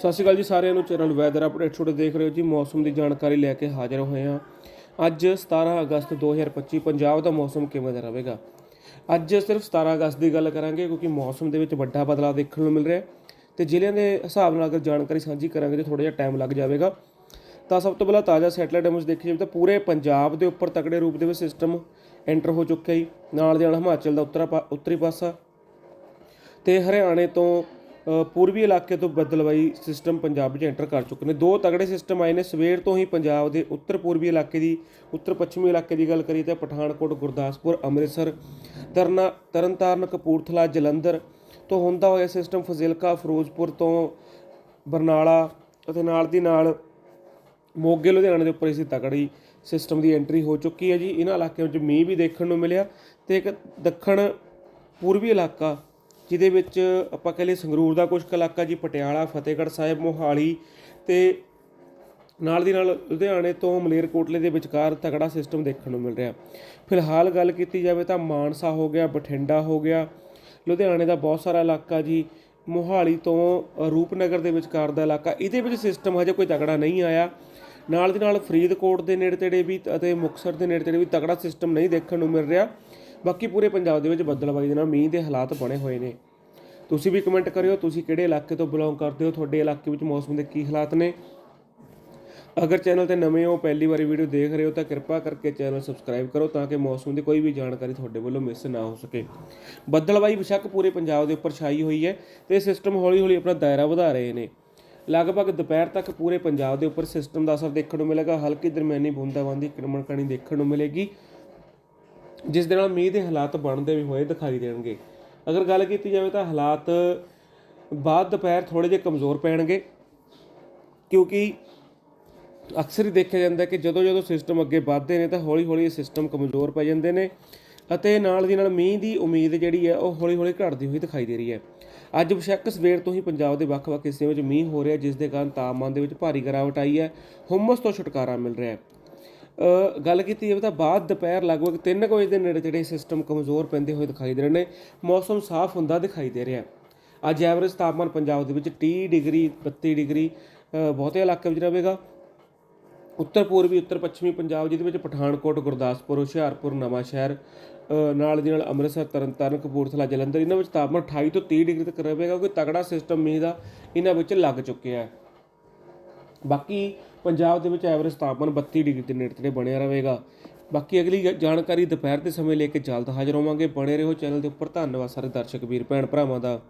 ਸਤਿ ਸ਼੍ਰੀ ਅਕਾਲ ਜੀ ਸਾਰਿਆਂ ਨੂੰ। ਚੈਨਲ ਵੈਦਰ ਅਪਡੇਟ ਛੋਟੇ ਦੇਖ ਰਹੇ ਹੋ ਜੀ। ਮੌਸਮ ਦੀ ਜਾਣਕਾਰੀ ਲੈ ਕੇ ਹਾਜ਼ਰ ਹੋਏ ਹਾਂ। ਅੱਜ 17 ਅਗਸਤ 2025 ਪੰਜਾਬ ਦਾ ਮੌਸਮ ਕਿਵੇਂ ਦਾ ਰਹੇਗਾ? ਅੱਜ ਸਿਰਫ 17 ਅਗਸਤ ਦੀ ਗੱਲ ਕਰਾਂਗੇ, ਕਿਉਂਕਿ ਮੌਸਮ ਦੇ ਵਿੱਚ ਵੱਡਾ ਬਦਲਾਅ ਦੇਖਣ ਨੂੰ ਮਿਲ ਰਿਹਾ ਹੈ ਤੇ ਜ਼ਿਲ੍ਹਿਆਂ ਦੇ ਹਿਸਾਬ ਨਾਲ ਅਗਰ ਜਾਣਕਾਰੀ ਸਾਂਝੀ ਕਰਾਂਗੇ ਤੇ ਥੋੜਾ ਜਿਹਾ ਟਾਈਮ ਲੱਗ ਜਾਵੇਗਾ। ਤਾਂ ਸਭ ਤੋਂ ਪਹਿਲਾਂ ਤਾਜ਼ਾ ਸੈਟਲਾਈਟ ਇਮੇਜ ਦੇਖੀ ਜਾਵੇ ਤਾਂ ਪੂਰੇ ਪੰਜਾਬ ਦੇ ਉੱਪਰ ਤਕੜੇ ਰੂਪ ਦੇ ਵਿੱਚ ਸਿਸਟਮ ਐਂਟਰ ਹੋ ਚੁੱਕਿਆ ਜੀ। ਨਾਲ ਦੇ ਨਾਲ ਹਿਮਾਚਲ ਦਾ ਉੱਤਰਾ ਪਾ- ਉੱਤਰੀ ਪਾਸਾ ਤੇ ਹਰਿਆਣੇ ਤੋਂ ਪੂਰਬੀ ਇਲਾਕੇ ਤੋਂ ਬਦਲਵਾਈ ਸਿਸਟਮ ਪੰਜਾਬ ਵਿੱਚ ਐਂਟਰ ਕਰ ਚੁੱਕੇ ਨੇ। ਦੋ ਤਗੜੇ ਸਿਸਟਮ ਆਏ ਨੇ। ਸਵੇਰ ਤੋਂ ਹੀ ਪੰਜਾਬ ਦੇ ਉੱਤਰ ਪੂਰਬੀ ਇਲਾਕੇ ਦੀ, ਉੱਤਰ ਪੱਛਮੀ ਇਲਾਕੇ ਦੀ ਗੱਲ ਕਰੀਏ ਤਾਂ ਪਠਾਨਕੋਟ, ਗੁਰਦਾਸਪੁਰ, ਅੰਮ੍ਰਿਤਸਰ ਤਰਨਾ ਤਰਨਤਾਰਨ, ਕਪੂਰਥਲਾ, ਜਲੰਧਰ ਤੋਂ ਹੁੰਦਾ ਹੋਇਆ ਸਿਸਟਮ ਫਜ਼ਿਲਕਾ, ਫਿਰੋਜ਼ਪੁਰ ਤੋਂ ਬਰਨਾਲਾ ਅਤੇ ਨਾਲ ਦੀ ਨਾਲ ਮੋਗੇ, ਲੁਧਿਆਣਾ ਦੇ ਉੱਪਰ ਇਸੇ ਤਕੜੀ ਸਿਸਟਮ ਦੀ ਐਂਟਰੀ ਹੋ ਚੁੱਕੀ ਹੈ ਜੀ। ਇਹਨਾਂ ਇਲਾਕਿਆਂ ਵਿੱਚ ਮੀਂਹ ਵੀ ਦੇਖਣ ਨੂੰ ਮਿਲਿਆ ਤੇ ਇੱਕ ਦੱਖਣ ਪੂਰਬੀ ਇਲਾਕਾ ਜਿਹਦੇ ਵਿੱਚ ਆਪਾਂ ਕਹ ਲਈਏ ਸੰਗਰੂਰ ਦਾ ਕੁਝ ਕੁ ਇਲਾਕਾ ਜੀ, ਪਟਿਆਲਾ, ਫਤਿਹਗੜ੍ਹ ਸਾਹਿਬ, ਮੋਹਾਲੀ ਤੇ ਨਾਲ ਦੀ ਨਾਲ ਲੁਧਿਆਣੇ ਤੋਂ ਮਲੇਰਕੋਟਲੇ ਦੇ ਵਿਚਕਾਰ ਤਕੜਾ ਸਿਸਟਮ ਦੇਖਣ ਨੂੰ ਮਿਲ ਰਿਹਾ। ਫਿਲਹਾਲ ਗੱਲ ਕੀਤੀ ਜਾਵੇ ਤਾਂ ਮਾਨਸਾ ਹੋ ਗਿਆ, ਬਠਿੰਡਾ ਹੋ ਗਿਆ, ਲੁਧਿਆਣੇ ਦਾ ਬਹੁਤ ਸਾਰਾ ਇਲਾਕਾ ਜੀ, ਮੋਹਾਲੀ ਤੋਂ ਰੂਪਨਗਰ ਦੇ ਵਿਚਕਾਰ ਦਾ ਇਲਾਕਾ, ਇਹਦੇ ਵਿੱਚ ਸਿਸਟਮ ਹਜੇ ਕੋਈ ਤਕੜਾ ਨਹੀਂ ਆਇਆ। ਨਾਲ ਦੀ ਨਾਲ ਫਰੀਦਕੋਟ ਦੇ ਨੇੜੇ ਤੇੜੇ ਵੀ ਅਤੇ ਮੁਕਤਸਰ ਦੇ ਨੇੜੇ ਤੇੜੇ ਵੀ ਤਕੜਾ ਸਿਸਟਮ ਨਹੀਂ ਦੇਖਣ ਨੂੰ ਮਿਲ ਰਿਹਾ। ਬਾਕੀ ਪੂਰੇ ਪੰਜਾਬ ਦੇ ਵਿੱਚ ਬੱਦਲਬਾਈ ਦੇ ਨਾਲ ਮੀਂਹ ਦੇ ਹਾਲਾਤ ਬਣੇ ਹੋਏ ਨੇ। ਤੁਸੀਂ ਵੀ ਕਮੈਂਟ ਕਰਿਓ, ਤੁਸੀਂ ਕਿਹੜੇ ਇਲਾਕੇ ਤੋਂ ਬਿਲੋਂਗ ਕਰਦੇ ਹੋ, ਤੁਹਾਡੇ ਇਲਾਕੇ ਵਿੱਚ ਮੌਸਮ ਦੇ ਕੀ ਹਾਲਾਤ ਨੇ? ਅਗਰ ਚੈਨਲ ਤੇ ਨਵੇਂ ਹੋ, ਪਹਿਲੀ ਵਾਰੀ ਵੀਡੀਓ ਦੇਖ ਰਹੇ ਹੋ, ਤਾਂ ਕਿਰਪਾ ਕਰਕੇ ਚੈਨਲ ਸਬਸਕ੍ਰਾਈਬ ਕਰੋ ਤਾਂ ਕਿ ਮੌਸਮ ਦੀ ਕੋਈ ਵੀ ਜਾਣਕਾਰੀ ਤੁਹਾਡੇ ਵੱਲੋਂ ਮਿਸ ਨਾ ਹੋ ਸਕੇ। ਬੱਦਲਬਾਈ ਬਿਸ਼ੱਕ ਪੂਰੇ ਪੰਜਾਬ ਦੇ ਉੱਪਰ ਛਾਈ ਹੋਈ ਹੈ ਤੇ ਸਿਸਟਮ ਹੌਲੀ-ਹੌਲੀ ਆਪਣਾ ਦਾਇਰਾ ਵਧਾ ਰਹੇ ਨੇ। ਲਗਭਗ ਦੁਪਹਿਰ ਤੱਕ ਪੂਰੇ ਪੰਜਾਬ ਦੇ ਉੱਪਰ ਸਿਸਟਮ ਦਾ ਅਸਰ ਦੇਖਣ ਨੂੰ ਮਿਲੇਗਾ, ਹਲਕੀ ਦਰਮਿਆਨੀ ਬੂੰਦਾਬਾਂਦੀ ਕਿਰਮਣ ਦੇਖਣ ਨੂੰ ਮਿਲੇਗੀ, ਜਿਸ ਦੇ ਨਾਲ ਮੀਂਹ ਦੇ ਹਾਲਾਤ ਬਣਦੇ ਵੀ ਹੋਏ ਦਿਖਾਈ ਦੇਣਗੇ। ਅਗਰ ਗੱਲ ਕੀਤੀ ਜਾਵੇ ਤਾਂ ਹਾਲਾਤ ਬਾਅਦ ਦੁਪਹਿਰ ਥੋੜੇ ਜਿਹੇ ਕਮਜ਼ੋਰ ਪੈਣਗੇ, ਕਿਉਂਕਿ ਅਕਸਰ ਹੀ ਦੇਖਿਆ ਜਾਂਦਾ ਕਿ ਜਦੋਂ ਜਦੋਂ ਸਿਸਟਮ ਅੱਗੇ ਵੱਧਦੇ ਨੇ ਤਾਂ ਹੌਲੀ ਹੌਲੀ ਇਹ ਸਿਸਟਮ ਕਮਜ਼ੋਰ ਪੈ ਜਾਂਦੇ ਨੇ ਅਤੇ ਨਾਲ ਦੀ ਨਾਲ ਮੀਂਹ ਦੀ ਉਮੀਦ ਜਿਹੜੀ ਹੈ ਉਹ ਹੌਲੀ ਹੌਲੀ ਘਟਦੀ ਹੋਈ ਦਿਖਾਈ ਦੇ ਰਹੀ ਹੈ। ਅੱਜ ਬੇਸ਼ੱਕ ਸਵੇਰ ਤੋਂ ਹੀ ਪੰਜਾਬ ਦੇ ਵੱਖ-ਵੱਖ ਹਿੱਸਿਆਂ ਵਿੱਚ ਮੀਂਹ ਹੋ ਰਿਹਾ, ਜਿਸ ਦੇ ਕਾਰਨ ਤਾਪਮਾਨ ਦੇ ਵਿੱਚ ਭਾਰੀ ਗਿਰਾਵਟ ਆਈ ਹੈ। ਹੁਮਸ ਤੋਂ ਛੁਟਕਾਰਾ ਮਿਲ ਰਿਹਾ ਹੈ। ਗੱਲ ਕੀਤੀ ਜਾਵੇ ਤਾਂ ਬਾਅਦ ਦੁਪਹਿਰ ਲਗਭਗ 3 ਵਜੇ ਦੇ ਨੇੜੇ ਤੇੜੇ ਸਿਸਟਮ ਕਮਜ਼ੋਰ ਪੈਂਦੇ ਹੋਏ ਦਿਖਾਈ ਦੇ ਰਹੇ ਨੇ, ਮੌਸਮ ਸਾਫ਼ ਹੁੰਦਾ ਦਿਖਾਈ ਦੇ ਰਿਹਾ। ਅੱਜ ਐਵਰੇਜ ਤਾਪਮਾਨ ਪੰਜਾਬ ਦੇ ਵਿੱਚ 30 ਡਿਗਰੀ 32 ਡਿਗਰੀ ਬਹੁਤੇ ਇਲਾਕੇ ਵਿੱਚ ਰਹੇਗਾ। ਉੱਤਰ ਪੂਰਬੀ, ਉੱਤਰ ਪੱਛਮੀ ਪੰਜਾਬ, ਜਿਹਦੇ ਵਿੱਚ ਪਠਾਨਕੋਟ, ਗੁਰਦਾਸਪੁਰ, ਹੁਸ਼ਿਆਰਪੁਰ ਨਵਾਂ ਸ਼ਹਿਰ ਨਾਲ ਦੀ ਨਾਲ ਅੰਮ੍ਰਿਤਸਰ, ਤਰਨਤਾਰਨ, ਕਪੂਰਥਲਾ, ਜਲੰਧਰ, ਇਹਨਾਂ ਵਿੱਚ ਤਾਪਮਾਨ 28 ਤੋਂ 30 ਡਿਗਰੀ ਤੱਕ ਰਹੇਗਾ, ਕਿਉਂਕਿ ਤਗੜਾ ਸਿਸਟਮ ਮੀਂਹ ਦਾ ਇਹਨਾਂ ਵਿੱਚ ਲੱਗ ਚੁੱਕਿਆ ਹੈ। ਬਾਕੀ ਪੰਜਾਬ ਦੇ ਵਿੱਚ ਐਵਰੇਜ ਤਾਪਮਾਨ 32 ਡਿਗਰੀ ਦੇ ਨੇੜੇ ਤੇੜੇ ਬਣਿਆ ਰਹੇਗਾ। ਬਾਕੀ ਅਗਲੀ ਜ- ਜਾਣਕਾਰੀ ਦੁਪਹਿਰ ਦੇ ਸਮੇਂ ਲੈ ਕੇ ਜਲਦ ਹਾਜ਼ਰ ਹੋਵਾਂਗੇ। ਬਣੇ ਰਹੋ ਚੈਨਲ ਦੇ ਉੱਪਰ। ਧੰਨਵਾਦ ਸਾਰੇ ਦਰਸ਼ਕ ਵੀਰ ਭੈਣ ਭਰਾਵਾਂ ਦਾ।